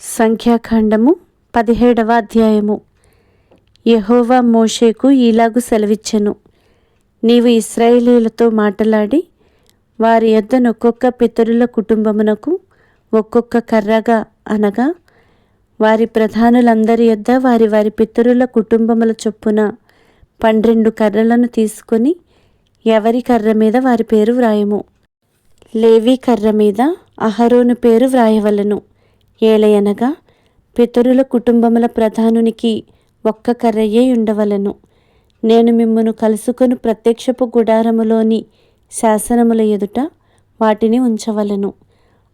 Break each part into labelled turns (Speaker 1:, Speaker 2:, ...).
Speaker 1: సంఖ్యాకాండము పదిహేడవ అధ్యాయము. యహోవా మోషేకు ఈలాగు సెలవిచ్చెను. నీవు ఇస్రాయేలీలతో మాటలాడి వారి యొద్ద ఒక్కొక్క పితరుల కుటుంబమునకు ఒక్కొక్క కర్రగా అనగా వారి ప్రధానులందరి యొద్ద వారి వారి పితరుల కుటుంబముల చొప్పున పన్నెండు కర్రలను తీసుకొని ఎవరి కర్ర మీద వారి పేరు వ్రాయము. లేవి కర్ర మీద అహరోను పేరు వ్రాయవలను. ఏలయనగా పితరుల కుటుంబముల ప్రధానునికి ఒక్క కర్రయే ఉండవలను. నేను మిమ్మను కలుసుకొని ప్రత్యక్షపు గుడారములోని శాసనముల ఎదుట వాటిని ఉంచవలను.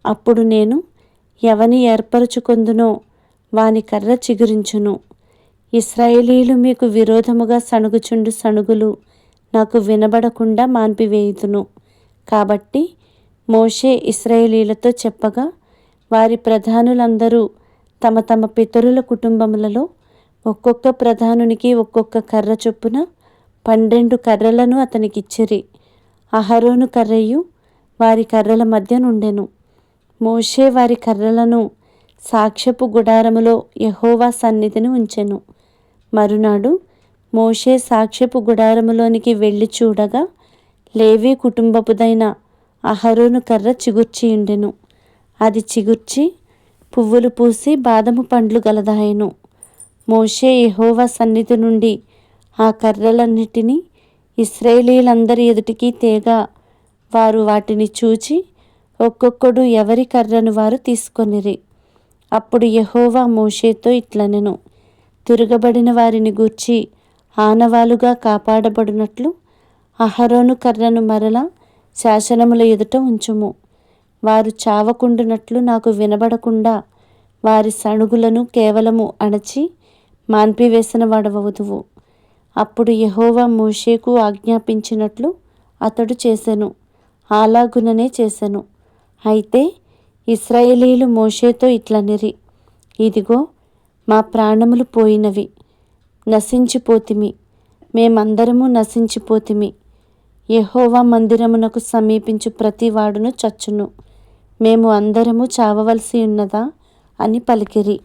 Speaker 1: అప్పుడు నేను ఎవని ఏర్పరచుకొందునో వాని కర్ర చిగురించును. ఇస్రాయేలీలు మీకు విరోధముగా సణుగుచుండు సణుగులు నాకు వినబడకుండా మాన్పివేయుదును. కాబట్టి మోషే ఇస్రాయేలీలతో చెప్పగా వారి ప్రధానులందరూ తమ తమ పితరుల కుటుంబములలో ఒక్కొక్క ప్రధానునికి ఒక్కొక్క కర్ర చొప్పున పన్నెండు కర్రలను అతనికిచ్చిరి. అహరోను కర్రయు వారి కర్రల మధ్య నుండెను. మోషే వారి కర్రలను సాక్ష్యపు గుడారములో యహోవా సన్నిధిని ఉంచెను. మరునాడు మోషే సాక్ష్యపు గుడారములోనికి వెళ్ళి చూడగా లేవీ కుటుంబపుదైన అహరోను కర్ర చిగుర్చియుండెను. అది చిగుర్చి పువ్వులు పూసి బాదము పండ్లు గలదాయను. మోషే యహోవా సన్నిధి నుండి ఆ కర్రలన్నిటినీ ఇస్రాయేలీలందరి ఎదుటికి తేగా. వారు వాటిని చూచి ఒక్కొక్కడు ఎవరి కర్రను వారు తీసుకొనిరి. అప్పుడు యహోవా మోషేతో ఇట్లనెను. తిరగబడిన వారిని గూర్చి ఆనవాలుగా కాపాడబడినట్లు అహరోను కర్రను మరల శాసనముల ఎదుట ఉంచుము. వారు చావకుండునట్లు నాకు వినబడకుండా వారి సణుగులను కేవలము అణచి మాన్పివేసిన వాడవదువు అప్పుడు యహోవా మోషేకు ఆజ్ఞాపించినట్లు అతడు చేశాను అలాగుననే చేశాను అయితే ఇస్రాయేలీలు మోషేతో ఇట్లనిరి ఇదిగో మా ప్రాణములు పోయినవి. నశించిపోతిమి. మేమందరము నశించిపోతిమి. యహోవా మందిరమునకు సమీపించు ప్రతి వాడును చచ్చును. మేము అందరము చావవలసి ఉన్నదా? అని పలికిరి.